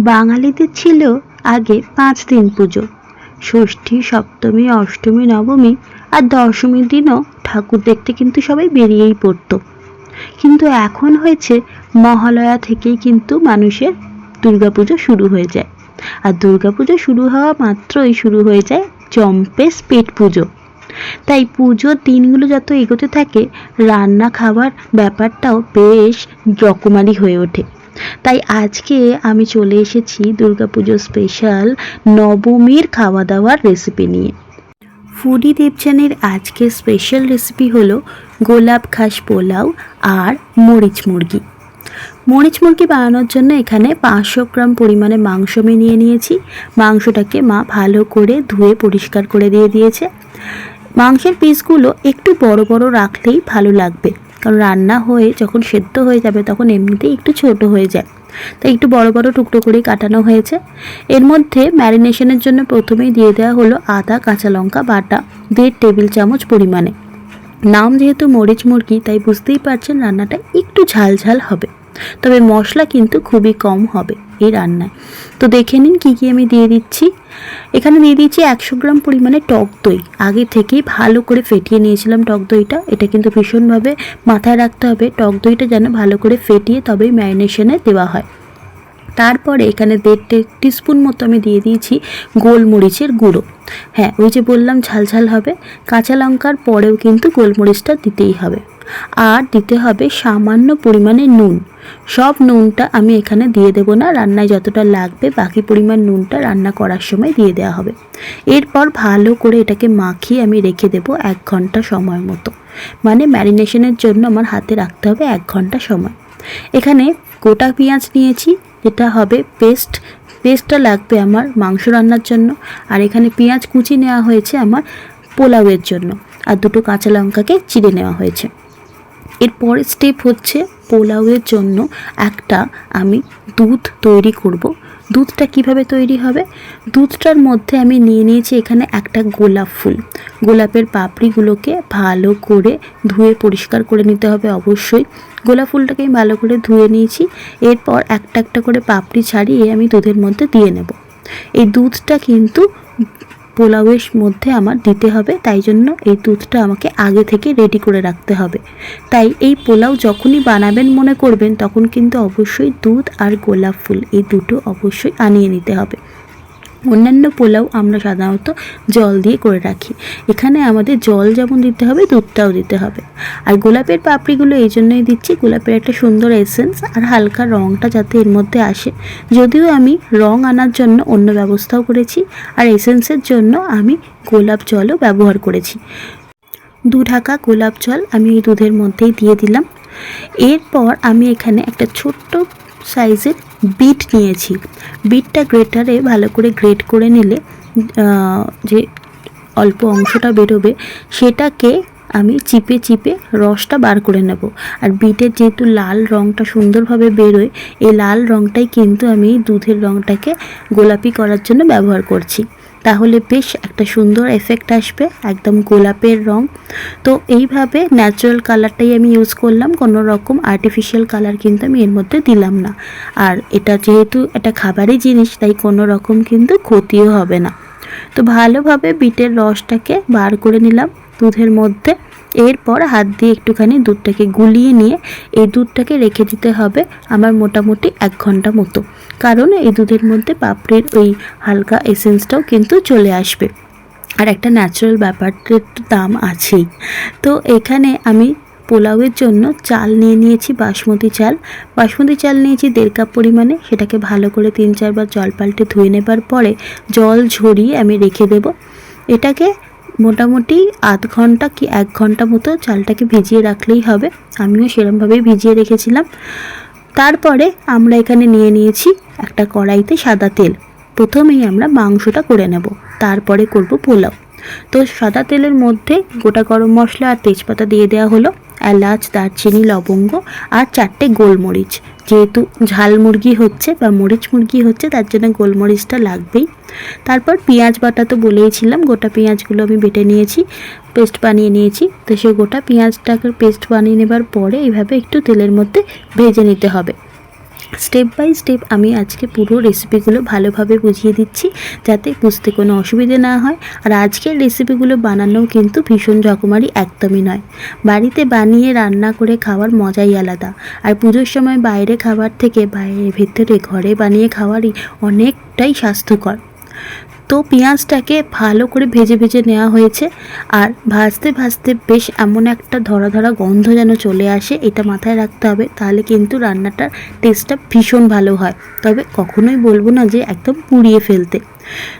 বাঙালিদের ছিল আগে পাঁচ দিন পুজো। ষষ্ঠী, সপ্তমী, অষ্টমী, নবমী আর দশমীর দিনও ঠাকুর দেখতে কিন্তু সবাই বেরিয়েই পড়তো। কিন্তু এখন হয়েছে মহালয়া থেকেই কিন্তু মানুষের দুর্গাপুজো শুরু হয়ে যায়। আর দুর্গাপুজো শুরু হওয়া মাত্রই শুরু হয়ে যায় চম্পেস পেট পুজো। তাই পুজোর দিনগুলো যত এগোতে থাকে, রান্না খাবার ব্যাপারটাও বেশ রকমারি হয়ে ওঠে। তাই আজকে আমি চলে এসেছি দুর্গাপুজো স্পেশাল নবমীর খাওয়া দাওয়ার রেসিপি নিয়ে। ফুডি দেবচানের আজকের স্পেশাল রেসিপি হলো গোলাপ খাস পোলাও আর মরিচ মুরগি। মরিচ মুরগি বানানোর জন্য এখানে পাঁচশো গ্রাম পরিমাণে মাংস আমি নিয়ে নিয়েছি। মাংসটাকে মা ভালো করে ধুয়ে পরিষ্কার করে দিয়ে দিয়েছে। মাংসের পিসগুলো একটু বড় বড় রাখলেই ভালো লাগবে। কারণ রান্না হয়ে যখন সেদ্ধ হয়ে যাবে তখন এমনিতেই একটু ছোট হয়ে যায়। তাই একটু বড় বড় টুকরো করে কাটানো হয়েছে। এর মধ্যে ম্যারিনেশনের জন্য প্রথমেই দিয়ে দেওয়া হলো আদা, কাঁচা লঙ্কা, বাটা, দেড় টেবিল চামচ পরিমাণে। নাম যেহেতু মরিচ মুরগি, তাই বুঝতেই পারছেন রান্নাটা একটু ঝাল ঝাল হবে। তবে মশলা কিন্তু খুবই কম হবে। এই রান্নায়। তো দেখে নিন কী কী আমি দিয়ে দিচ্ছি। এখানে দিয়ে দিচ্ছি একশো গ্রাম পরিমাণে টক দই। আগে থেকেই ভালো করে ফেটিয়ে নিয়েছিলাম টক দইটা। এটা কিন্তু ভীষণভাবে মাথায় রাখতে হবে। টক দইটা যেন ভালো করে ফেটিয়ে তবেই ম্যারিনেশনে দেওয়া হয়। তারপরে এখানে দেড় টিস্পুন মতো আমি দিয়ে দিয়েছি গোলমরিচের গুঁড়ো। হ্যাঁ ওই যে বললাম ঝাল ঝাল হবে। কাঁচা লঙ্কার পরেও কিন্তু গোলমরিচটা দিতেই হবে। আর দিতে হবে সামান্য পরিমাণে নুন। সব নুনটা আমি এখানে দিয়ে দেবো না। রান্নায় যতটা লাগবে, বাকি পরিমাণ নুনটা রান্না করার সময় দিয়ে দেওয়া হবে। এরপর ভালো করে এটাকে মাখিয়ে আমি রেখে দেবো এক ঘণ্টা সময় মতো। মানে ম্যারিনেশনের জন্য আমার হাতে রাখতে হবে এক ঘণ্টা সময়। এখানে গোটা পেঁয়াজ নিয়েছি যেটা হবে পেস্ট। পেস্টটা লাগবে আমার মাংস রান্নার জন্য। আর এখানে পেঁয়াজ কুচি নেওয়া হয়েছে আমার পোলাওয়ের জন্য। আর দুটো কাঁচা লঙ্কাকে চিড়ে নেওয়া হয়েছে। এর পরের স্টেপ হচ্ছে পোলাওয়ের জন্য একটা আমি দুধ তৈরি করব। দুধটা কীভাবে তৈরি হবে? দুধটার মধ্যে আমি নিয়ে নিয়েছি এখানে একটা গোলাপ ফুল। গোলাপের পাপড়িগুলোকে ভালো করে ধুয়ে পরিষ্কার করে নিতে হবে অবশ্যই। গোলাপ ফুলটাকে আমি ভালো করে ধুয়ে নিয়েছি। এরপর একটা একটা করে পাপড়ি ছাড়িয়ে আমি দুধের মধ্যে দিয়ে নেব। এই দুধটা কিন্তু পোলাওয়ের মধ্যে আমার দিতে হবে, তাই জন্য এই দুধটা আমাকে আগে থেকে রেডি করে রাখতে হবে। তাই এই পোলাও যখনই বানাবেন মনে করবেন, তখন কিন্তু অবশ্যই দুধ আর গোলাপ ফুল এই দুটো অবশ্যই আনিয়ে নিতে হবে। অন্যান্য পোলাও আমরা সাধারণত জল দিয়ে করে রাখি। এখানে আমাদের জল যেমন দিতে হবে, দুধটাও দিতে হবে। আর গোলাপের পাপড়িগুলো এই জন্যই দিচ্ছি, গোলাপের একটা সুন্দর এসেন্স আর হালকা রঙটা যাতে এর মধ্যে আসে। যদিও আমি রং আনার জন্য অন্য ব্যবস্থাও করেছি আর এসেন্সের জন্য আমি গোলাপ জলও ব্যবহার করেছি। দু ঢাকা গোলাপ জল আমি এই দুধের মধ্যেই দিয়ে দিলাম। এরপর আমি এখানে একটা ছোট্ট সাইজের বিট নিয়েছি। বিটটা গ্রেটারে ভালো করে গ্রেট করে নিলে যে অল্প অংশটা বেরোবে, সেটাকে আমি চিপে চিপে রসটা বার করে নেব। আর বিটের যেহেতু লাল রঙটা সুন্দরভাবে বেরোয়, এই লাল রঙটাই কিন্তু আমি দুধের রঙটাকে গোলাপি করার জন্য ব্যবহার করছি। তাহলে বেশ একটা সুন্দর এফেক্ট আসবে, একদম গোলাপের রং। তো এইভাবে ন্যাচারাল কালারটাই আমি ইউজ করলাম, কোনো রকম আর্টিফিশিয়াল কালার কিন্তু আমি এর মধ্যে দিলাম না। আর এটা যেহেতু এটা খাবারই জিনিস, তাই কোনো রকম কিন্তু ক্ষতিও হবে না। তো ভালোভাবে বিটের রসটাকে বার করে নিলাম দুধের মধ্যে। এরপর হাত দিয়ে একটুখানি দুধটাকে গুলিয়ে নিয়ে এই দুধটাকে রেখে দিতে হবে আমার মোটামুটি এক ঘণ্টা মতো। কারণ এই দুধের মধ্যে পাপড়ির ওই হালকা এসেন্সটাও কিন্তু চলে আসবে। আর একটা ন্যাচারাল ব্যাপারটার দাম আছেই। তো এখানে আমি পোলাওয়ের জন্য চাল নিয়ে নিয়েছি, বাসমতি চাল। বাসমতি চাল নিয়েছি দেড় কাপ পরিমাণে। সেটাকে ভালো করে তিন চারবার জল পাল্টে ধুয়ে নেবার পরে জল ঝরিয়ে আমি রেখে দেব। এটাকে মোটামুটি আধ ঘণ্টা কি এক ঘণ্টা মতো চালটাকে ভিজিয়ে রাখলেই হবে। আমিও সেরমভাবেই ভিজিয়ে রেখেছিলাম। তারপরে আমরা এখানে নিয়ে নিয়েছি একটা কড়াইতে সাদা তেল। প্রথমেই আমরা মাংসটা করে নেব, তারপরে করব পোলাও। তো সাদা তেলের মধ্যে গোটা গরম মশলা আর তেজপাতা দিয়ে দেওয়া হলো, এলাচ, দারচিনি, লবঙ্গ আর চারটে গোলমরিচ। যেহেতু ঝাল মুরগি হচ্ছে বা মরিচ মুরগি হচ্ছে, তার জন্য গোলমরিচটা লাগবেই। তারপর পেঁয়াজ বাটা তো বলেইছিলাম, গোটা পেঁয়াজগুলো আমি বেটে নিয়েছি, পেস্ট বানিয়ে নিয়েছি। তো সেই গোটা পেঁয়াজটাকে পেস্ট বানিয়ে নেবার পরে এইভাবে একটু তেলের মধ্যে ভেজে নিতে হবে। স্টেপ বাই স্টেপ আমি আজকে পুরো রেসিপিগুলো ভালোভাবে বুঝিয়ে দিচ্ছি, যাতে বুঝতে কোনো অসুবিধে না হয়। আর আজকের রেসিপিগুলো বানানোও কিন্তু ভীষণ রকমারি একদমই নয়। বাড়িতে বানিয়ে রান্না করে খাওয়ার মজাই আলাদা। আর পুজোর সময় বাইরে খাবার থেকে বাইরে ভেতরে ঘরে বানিয়ে খাওয়ারই অনেকটাই স্বাস্থ্যকর। তো পেঁয়াজটাকে ভালো করে ভেজে ভেজে নেওয়া হয়েছে। আর ভাজতে ভাজতে বেশ এমন একটা ধরা ধরা গন্ধ যেন চলে আসে, এটা মাথায় রাখতে হবে। তাহলে কিন্তু রান্নাটার টেস্টটা ভীষণ ভালো হয়। তবে কখনোই বলব না যে একদম পুড়িয়ে ফেলতে।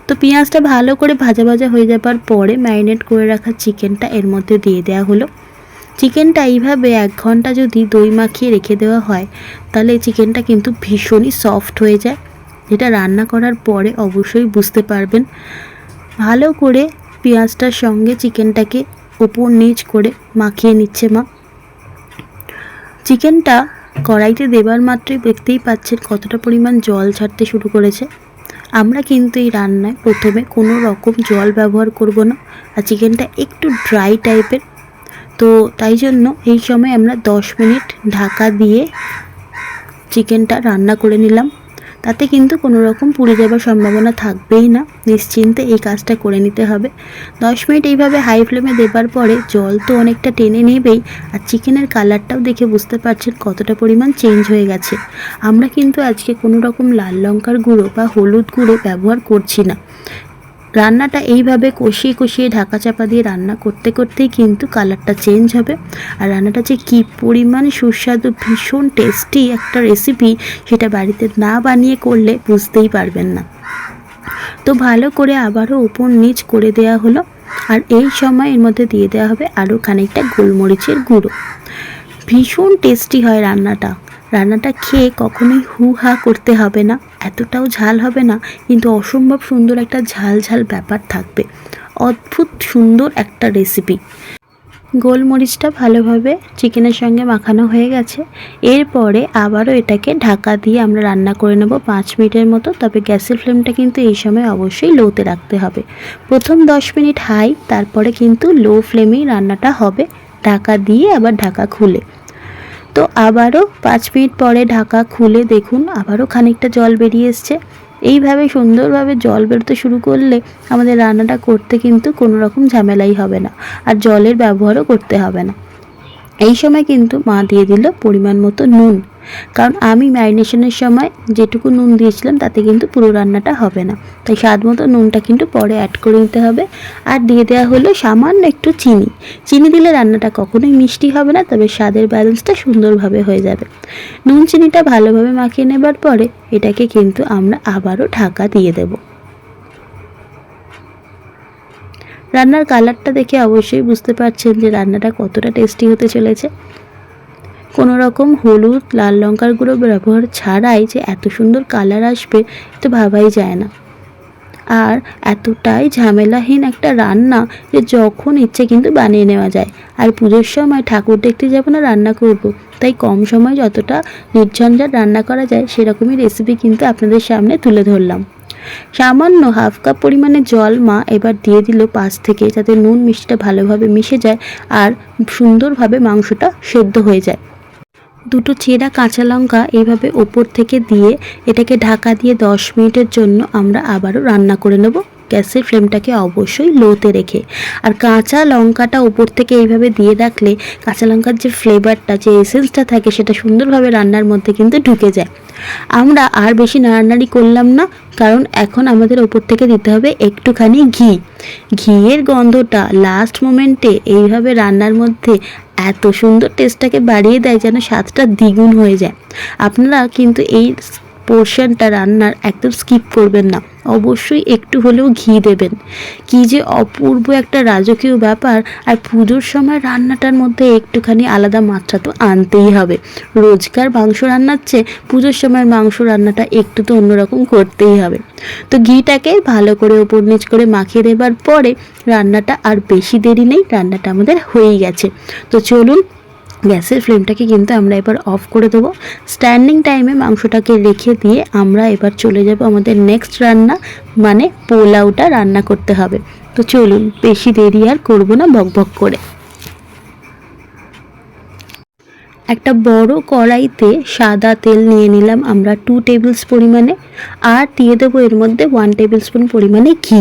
তো পেঁয়াজটা ভালো করে ভাজা ভাজা হয়ে যাবার পরে ম্যারিনেট করে রাখা চিকেনটা এর মধ্যে দিয়ে দেওয়া হলো। চিকেনটা এইভাবে এক ঘণ্টা যদি দই মাখিয়ে রেখে দেওয়া হয়, তাহলে চিকেনটা কিন্তু ভীষণই সফট হয়ে যায়। যেটা রান্না করার পরে অবশ্যই বুঝতে পারবেন। ভালো করে পেঁয়াজটার সঙ্গে চিকেনটাকে ওপর নিচ করে মাখিয়ে নিচ্ছে মা। চিকেনটা কড়াইতে দেবার মাত্রই দেখতেই পাচ্ছেন কতটা পরিমাণ জল ছাড়তে শুরু করেছে। আমরা কিন্তু এই রান্নায় প্রথমে কোনো রকম জল ব্যবহার করব না আর চিকেনটা একটু ড্রাই টাইপের তো তাই জন্য এই সময় আমরা দশ মিনিট ঢাকা দিয়ে চিকেনটা রান্না করে নিলাম। তাতে কিন্তু কোনো রকম পুড়ে যাবার সম্ভাবনা থাকবেই না। নিশ্চিন্তে এই কাজটা করে নিতে হবে। দশ মিনিট এইভাবে হাই ফ্লেমে দেবার পরে জল তো অনেকটা টেনে নেবেই আর চিকেনের কালারটাও দেখে বুঝতে পারছেন কতটা পরিমাণ চেঞ্জ হয়ে গেছে। আমরা কিন্তু আজকে কোনো রকম লাল লঙ্কার গুঁড়ো বা হলুদ গুঁড়ো ব্যবহার করছি না। রান্নাটা এইভাবে কষিয়ে কষিয়ে ঢাকা চাপা দিয়ে রান্না করতে করতেই কিন্তু কালারটা চেঞ্জ হবে। আর রান্নাটা যে কী পরিমাণ সুস্বাদু, ভীষণ টেস্টি একটা রেসিপি সেটা বাড়িতে না বানিয়ে করলে বুঝতেই পারবেন না। তো ভালো করে আবারও উপর নিচ করে দেওয়া হলো। আর এই সময় এর মধ্যে দিয়ে দেওয়া হবে আরও খানিকটা গোলমরিচের গুঁড়ো। ভীষণ টেস্টি হয় রান্নাটা। রান্নাটা খেয়ে কখনোই হু হা করতে হবে না। এতটাও ঝাল হবে না, কিন্তু অসম্ভব সুন্দর একটা ঝাল ঝাল ব্যাপার থাকবে। অদ্ভুত সুন্দর একটা রেসিপি গোলমরিচটা ভালোভাবে চিকেনের সঙ্গে মাখানো হয়ে গেছে। এরপরে আবারও এটাকে ঢাকা দিয়ে আমরা রান্না করে নেব পাঁচ মিনিটের মতো, তবে গ্যাসের ফ্লেমটা কিন্তু এই সময় অবশ্যই লোতে রাখতে হবে। প্রথম দশ মিনিট হাই, তারপরে কিন্তু লো ফ্লেমেই রান্নাটা হবে। ঢাকা দিয়ে আবার ঢাকা খুলে। তো আবারও পাঁচ মিনিট পরে ঢাকা খুলে দেখুন, আবারও খানিকটা জল বেরিয়ে এসছে। এইভাবে সুন্দরভাবে জল বেরোতে শুরু করলে আমাদের রান্নাটা করতে কিন্তু কোনো রকম ঝামেলাই হবে না, আর জলের ব্যবহারও করতে হবে না। এই সময় কিন্তু মা দিয়ে দিল পরিমাণ মতো নুন। কারণ আমি ম্যারিনেশনের সময় যেটুকু নুন দিয়েছিলাম, তাতে কিন্তু পুরো রান্নাটা হবে না। তাই স্বাদ মতো নুনটা কিন্তু পরে অ্যাড করে নিতে হবে। আর দিয়ে দেওয়া হলো সামান্য একটু চিনি। চিনি দিলে রান্নাটা কখনোই মিষ্টি হবে না, তবে স্বাদের ব্যালেন্সটা সুন্দরভাবে হয়ে যাবে। নুন চিনিটা ভালোভাবে মাখিয়ে নেবার পরে এটাকে কিন্তু আমরা আবারও ঢাকা দিয়ে দেবো। রান্নার কালারটা দেখে অবশ্যই বুঝতে পারছেন যে রান্নাটা কতটা টেস্টি হতে চলেছে। কোনো রকম হলুদ, লাল লঙ্কার গুঁড়ো ব্যবহার ছাড়াই যে এত সুন্দর কালার আসবে তো ভাবাই যায় না। আর এতটাই ঝামেলাহীন একটা রান্না যে যখন ইচ্ছে কিন্তু বানিয়ে নেওয়া যায়। আর পুজোর সময় ঠাকুর দেখতে যাব না, রান্না করব। তাই কম সময় যতটা নির্ঝঞ্ঝাট রান্না করা যায়, সেরকমই রেসিপি কিন্তু আপনাদের সামনে তুলে ধরলাম। সামান্য হাফ কাপ পরিমাণে জল মা এবার দিয়ে দিল পাশ থেকে, যাতে নুন মিষ্টিটা ভালোভাবে মিশে যায় আর সুন্দরভাবে মাংসটা সেদ্ধ হয়ে যায়। দুটো চেরা কাঁচা লঙ্কা এইভাবে ওপর থেকে দিয়ে এটাকে ঢাকা দিয়ে দশ মিনিটের জন্য আমরা আবারও রান্না করে নেব। গ্যাসের ফ্লেমটাকে অবশ্যই লোতে রেখে। আর কাঁচা লঙ্কাটা ওপর থেকে এইভাবে দিয়ে রাখলে কাঁচা লঙ্কার যে ফ্লেভারটা যে এসেন্সটা থাকে, সেটা সুন্দরভাবে রান্নার মধ্যে কিন্তু ঢুকে যায়। আমরা আর বেশি নাড়ানাড়ি করলাম না, কারণ এখন আমাদের ওপর থেকে দিতে হবে একটুখানি ঘি। ঘিয়ের গন্ধটা লাস্ট মোমেন্টে এইভাবে রান্নার মধ্যে এত সুন্দর টেস্টটাকে বাড়িয়ে দেয় যেন স্বাদটা দ্বিগুণ হয়ে যায়। আপনারা কিন্তু এই পোর্শনটা রান্নার একদম স্কিপ করবেন না। অবশ্যই একটু হলেও ঘি দেবেন। কি যে অপূর্ব একটা রাজকীয় ব্যাপার, আর পুজোর সময় রান্নাটার মধ্যে একটুখানি আলাদা মাত্রা তো আনতেই হবে। রোজকার মাংস রান্নার চেয়ে পুজোর সময় মাংস রান্নাটা একটু তো অন্যরকম করতেই হবে। তো ঘিটাকে ভালো করে ওপর নিচ করে মাখিয়ে দেবার পরে রান্নাটা আর বেশি দেরি নেই, রান্নাটা আমাদের হয়েই গেছে। তো চলুন গ্যাসের ফ্লেমটাকে কিন্তু আমরা এবার অফ করে দেবো। স্ট্যান্ডিং টাইমে মাংসটাকে রেখে দিয়ে আমরা এবার চলে যাব আমাদের নেক্সট রান্না মানে পোলাওটা রান্না করতে হবে। তো চলুন, বেশি দেরি আর করব না, বক বক করে। একটা বড় কড়াইতে সাদা তেল নিয়ে নিলাম আমরা টু টেবিলস পরিমাণে, আর দিয়ে দেবো এর মধ্যে ওয়ান টেবিল স্পুন পরিমাণে ঘি।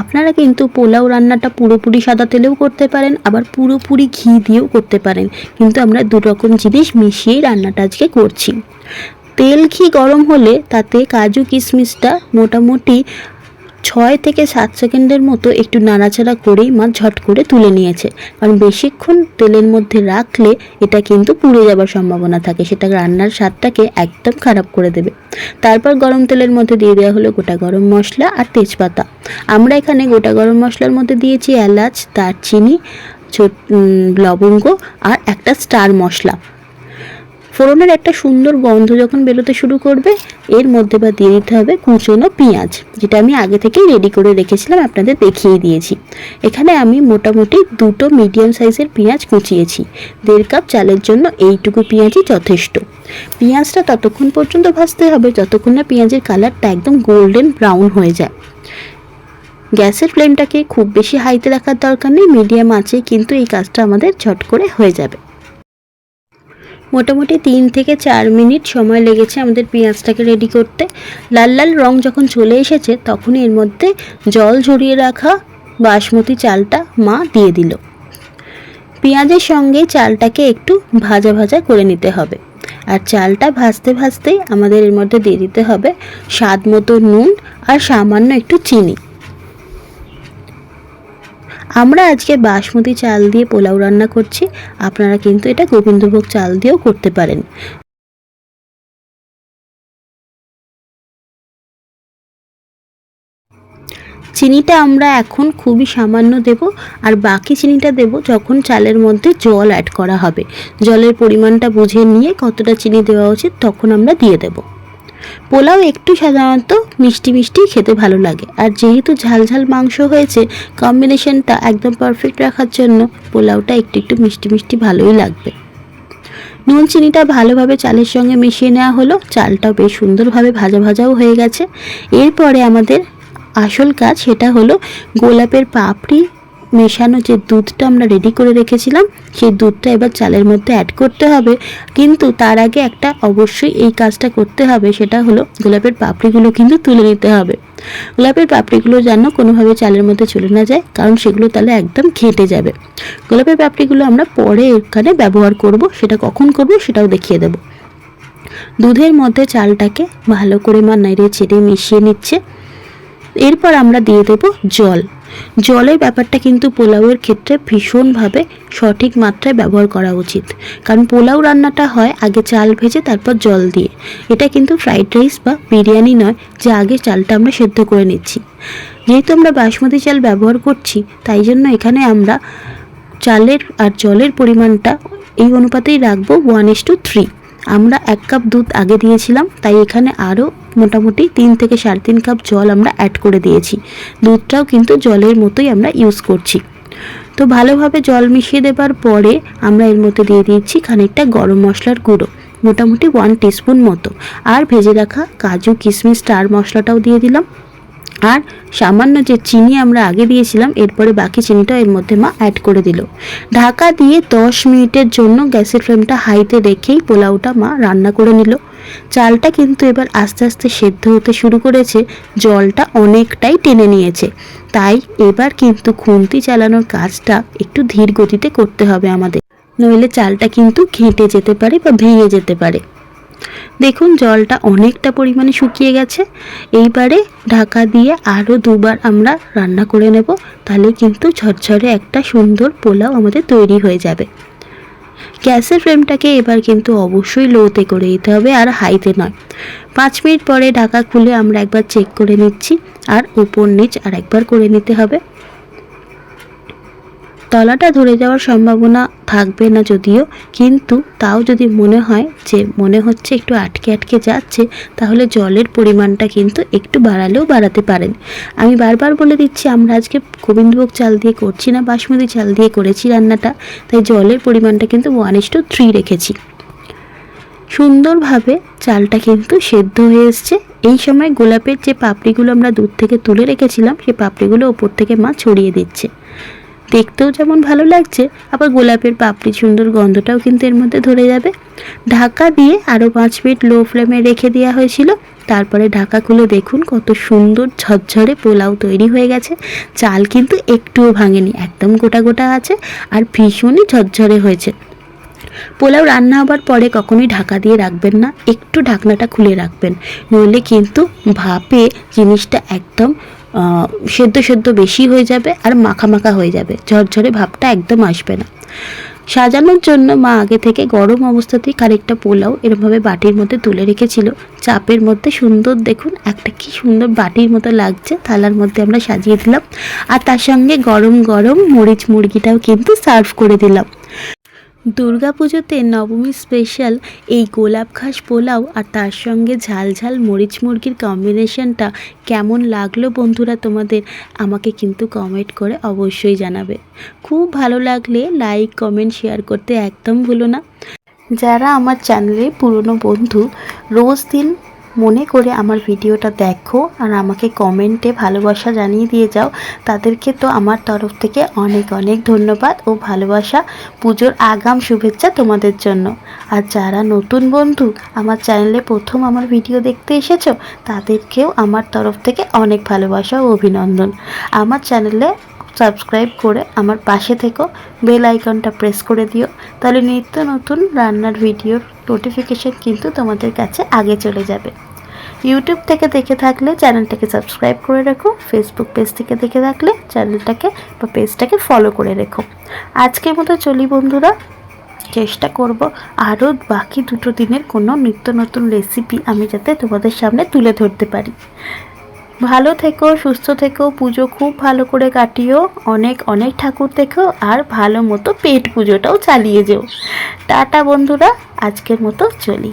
আপনারা কিন্তু পোলাও রান্নাটা পুরোপুরি সাদা তেলেও করতে পারেন, আবার পুরোপুরি ঘি দিয়েও করতে পারেন। কিন্তু আমরা দু রকম জিনিস মিশিয়েই রান্নাটা আজকে করছি। তেল ঘি গরম হলে তাতে কাজু কিশমিশটা মোটামুটি ছয় থেকে সাত সেকেন্ডের মতো একটু নাড়াচাড়া করেই মা ঝট করে তুলে নিয়েছে। কারণ বেশিক্ষণ তেলের মধ্যে রাখলে এটা কিন্তু পুড়ে যাবার সম্ভাবনা থাকে। সেটা রান্নার স্বাদটাকে একদম খারাপ করে দেবে। তারপর গরম তেলের মধ্যে দিয়ে দেওয়া হলো গোটা গরম মশলা আর তেজপাতা। আমরা এখানে গোটা গরম মশলার মধ্যে দিয়েছি এলাচ, দারচিনি লবঙ্গ আর একটা স্টার মশলা। ফোড়নের একটা সুন্দর গন্ধ যখন বেরোতে শুরু করবে, এর মধ্যে বা দিয়ে দিতে হবে কুচনো পেঁয়াজ, যেটা আমি আগে থেকেই রেডি করে রেখেছিলাম, আপনাদের দেখিয়ে দিয়েছি। এখানে আমি মোটামুটি দুটো মিডিয়াম সাইজের পেঁয়াজ কুচিয়েছি, দেড় কাপ চালের জন্য এইটুকু পেঁয়াজই যথেষ্ট। পেঁয়াজটা ততক্ষণ পর্যন্ত ভাজতে হবে, যতক্ষণ না পেঁয়াজের কালারটা একদম গোল্ডেন ব্রাউন হয়ে যায়। গ্যাসের ফ্লেমটাকে খুব বেশি হাইতে রাখার দরকার নেই মিডিয়াম আছে কিন্তু এই কাজটা আমাদের ঝট করে হয়ে যাবে। মোটামুটি তিন থেকে চার মিনিট সময় লেগেছে আমাদের পেঁয়াজটাকে রেডি করতে। লাল লাল রং যখন চলে এসেছে, তখনই এর মধ্যে জল ঝরিয়ে রাখা বাসমতি চালটা মা দিয়ে দিল। পেঁয়াজের সঙ্গে চালটাকে একটু ভাজা ভাজা করে নিতে হবে। আর চালটা ভাজতে ভাজতেই আমাদের এর মধ্যে দিয়ে দিতে হবে স্বাদ মতো নুন আর সামান্য একটু চিনি। আমরা আজকে বাসমতি চাল দিয়ে পোলাও রান্না করছি। আপনারা কিন্তু এটা গোবিন্দভোগ চাল দিয়েও করতে পারেন। চিনিটা আমরা এখন খুবই সামান্য দেব, আর বাকি চিনিটা দেব যখন চালের মধ্যে জল অ্যাড করা হবে। জলের পরিমাণটা বুঝে নিয়ে কতটা চিনি দেওয়া উচিত তখন আমরা দিয়ে দেব। পোলাও একটু সাধারণত মিষ্টি মিষ্টি খেতে ভালো লাগে। আর যেহেতু ঝাল ঝাল মাংস হয়েছে কম্বিনেশনটা একদম পারফেক্ট রাখার জন্য পোলাওটা একটু একটু মিষ্টি মিষ্টি ভালোই লাগবে। নুন চিনিটা ভালোভাবে চালের সঙ্গে মিশিয়ে নেওয়া হলো। চালটাও বেশ সুন্দরভাবে ভাজা ভাজাও হয়ে গেছে। এরপরে আমাদের আসল কাজ সেটা হলো গোলাপের পাপড়ি মেশানো যে দুধটা আমরা রেডি করে রেখেছিলাম, সেই দুধটা এবার চালের মধ্যে অ্যাড করতে হবে। কিন্তু তার আগে একটা অবশ্যই এই কাজটা করতে হবে, সেটা হলো গোলাপের পাপড়িগুলো কিন্তু তুলে নিতে হবে। গোলাপের পাপড়িগুলো যেন কোনোভাবে চালের মধ্যে চলে না যায়, কারণ সেগুলো তাহলে একদম ঘেঁটে যাবে। গোলাপের পাপড়িগুলো আমরা পরে এখানে ব্যবহার করব, সেটা কখন করব সেটাও দেখিয়ে দেবো। দুধের মধ্যে চালটাকে ভালো করে মা নেড়ে চেড়ে মিশিয়ে নিচ্ছে। এরপর আমরা দিয়ে দেব জল। জলের ব্যাপারটা কিন্তু পোলাওয়ের ক্ষেত্রে ভীষণভাবে সঠিক মাত্রায় ব্যবহার করা উচিত। কারণ পোলাও রান্নাটা হয় আগে চাল ভেজে তারপর জল দিয়ে। এটা কিন্তু ফ্রাইড রাইস বা বিরিয়ানি নয়, যে আগে চালটা আমরা সেদ্ধ করে নিচ্ছি। যেহেতু আমরা বাসমতি চাল ব্যবহার করছি, তাই জন্য এখানে আমরা চালের আর জলের পরিমাণটা এই অনুপাতেই রাখব ওয়ান ইস টু থ্রি আমরা এক কাপ দুধ আগে দিয়েছিলাম, তাই এখানে আরও মোটামুটি তিন থেকে সাড়ে তিন কাপ জল আমরা অ্যাড করে দিয়েছি। দুধটাও কিন্তু জলের মতোই আমরা ইউজ করছি। তো ভালোভাবে জল মিশিয়ে দেবার পরে আমরা এর মধ্যে দিয়ে দিচ্ছি খানিকটা গরম মশলার গুঁড়ো, মোটামুটি ওয়ান টিস্পুন মতো। আর ভেজে রাখা কাজু কিশমিশ স্টার মশলাটাও দিয়ে দিলাম। আর সামান্য যে চিনি আমরা আগে দিয়েছিলাম, এরপরে বাকি চিনিটা এর মধ্যে মা অ্যাড করে দিল। ঢাকা দিয়ে দশ মিনিটের জন্য গ্যাসের ফ্লেমটা হাইতে রেখেই পোলাওটা মা রান্না করে নিল। চালটা কিন্তু এবার আস্তে আস্তে সেদ্ধ হতে শুরু করেছে, জলটা অনেকটাই টেনে নিয়েছে। তাই এবার কিন্তু খুন্তি চালানোর কাজটা একটু ধীর গতিতে করতে হবে আমাদের। নইলে চালটা কিন্তু ঘেঁটে যেতে পারে বা ভেঙে যেতে পারে। দেখুন, জলটা অনেকটা পরিমাণে শুকিয়ে গেছে। এইবারে ঢাকা দিয়ে আরও দুবার আমরা রান্না করে নেব। তাহলে কিন্তু ঝরঝরে একটা সুন্দর পোলাও আমাদের তৈরি হয়ে যাবে। গ্যাসের ফ্লেমটাকে এবার কিন্তু অবশ্যই লোতে করে দিতে হবে, আর হাইতে নয়। পাঁচ মিনিট পরে ঢাকা খুলে আমরা একবার চেক করে নিচ্ছি, আর উপর নিচ আর একবার করে নিতে হবে। তলাটা ধরে যাওয়ার সম্ভাবনা থাকবে না যদিও, কিন্তু তাও যদি মনে হয় যে মনে হচ্ছে একটু আটকে আটকে যাচ্ছে, তাহলে জলের পরিমাণটা কিন্তু একটু বাড়ালেও বাড়াতে পারেন। আমি বারবার বলে দিচ্ছি, আমরা আজকে গোবিন্দভোগ চাল দিয়ে করছি না, বাসমতি চাল দিয়ে করেছি রান্নাটা, তাই জলের পরিমাণটা কিন্তু ওয়ান ইস টু থ্রি রেখেছি। সুন্দরভাবে চালটা কিন্তু সেদ্ধ হয়ে এসছে। এই সময় গোলাপের যে পাপড়িগুলো আমরা দুধ থেকে তুলে রেখেছিলাম সেই পাপড়িগুলো ওপর থেকে মা ছড়িয়ে দিচ্ছে। দেখতেও যেমন ভালো লাগছে, আবার গোলাপের পাপড়ি সুন্দর গন্ধটাও কিন্তু এর মধ্যে ধরে যাবে। ঢাকা দিয়ে আরও পাঁচ মিনিট লো ফ্লেমে রেখে দেওয়া হয়েছিল। তারপরে ঢাকা খুলে দেখুন, কত সুন্দর ঝরঝরে পোলাও তৈরি হয়ে গেছে। চাল কিন্তু একটুও ভাঙেনি, একদম গোটা গোটা আছে আর ভীষণই ঝরঝরে হয়েছে। পোলাও রান্না হবার পরে কখনোই ঢাকা দিয়ে রাখবেন না, একটু ঢাকনাটা খুলে রাখবেন। নইলে কিন্তু ভাপে জিনিসটা একদম সেদ্ধ সেদ্ধ বেশি হয়ে যাবে আর মাখা মাখা হয়ে যাবে। ঝরঝরে ভাবটা একদম আসবে না। সাজানোর জন্য মা আগে থেকে গরম অবস্থাতেই খানিকটা পোলাও এরমভাবে বাটির মধ্যে তুলে রেখেছিল। চাপের মধ্যে সুন্দর দেখুন, একটা কি সুন্দর বাটির মতো লাগছে, থালার মধ্যে আমরা সাজিয়ে দিলাম। আর তার সঙ্গে গরম গরম মরিচ মুরগিটাও কিন্তু সার্ভ করে দিলাম। দুর্গাপুজোতে নবমী স্পেশাল এই গোলাপ ঘাস পোলাও আর তার সঙ্গে ঝাল ঝাল মরিচ মুরগির কম্বিনেশনটা কেমন লাগল বন্ধুরা তোমাদের আমাকে কিন্তু কমেন্ট করে অবশ্যই জানাবে। খুব ভালো লাগলে লাইক কমেন্ট শেয়ার করতে একদম ভুলো না। যারা আমার চ্যানেলে পুরনো বন্ধু, রোজ দিন মনে করে আমার ভিডিওটা দেখো আর আমাকে কমেন্টে ভালোবাসা জানিয়ে দিয়ে যাও। তাদেরকে তো আমার তরফ থেকে অনেক অনেক ধন্যবাদ ও ভালোবাসা। পুজোর আগাম শুভেচ্ছা তোমাদের জন্য। আর যারা নতুন বন্ধু, আমার চ্যানেলে প্রথম আমার ভিডিও দেখতে এসেছ, তাদেরকেও আমার তরফ থেকে অনেক ভালোবাসা ও অভিনন্দন। আমার চ্যানেলে সাবস্ক্রাইব করে আমার পাশে থেকো, বেল আইকনটা প্রেস করে দিও। তাহলে নিত্য নতুন রান্নার ভিডিওর নোটিফিকেশন কিন্তু তোমাদের কাছে আগে চলে যাবে। ইউটিউব থেকে দেখে থাকলে চ্যানেলটাকে সাবস্ক্রাইব করে রেখো ফেসবুক পেজ থেকে দেখে থাকলে চ্যানেলটাকে বা পেজটাকে ফলো করে রেখো। আজকের মতো চলি বন্ধুরা, চেষ্টা করব আরও বাকি দুটো দিনের কোনো নিত্য নতুন রেসিপি আমি যাতে তোমাদের সামনে তুলে ধরতে পারি। ভালো থেকো, সুস্থ থেকো, পুজো খুব ভালো করে কাটিও, অনেক অনেক ঠাকুর দেখো, আর ভালো মতো পেট পুজোটাও চালিয়ে যেও। টাটা বন্ধুরা, আজকের মতো চলি।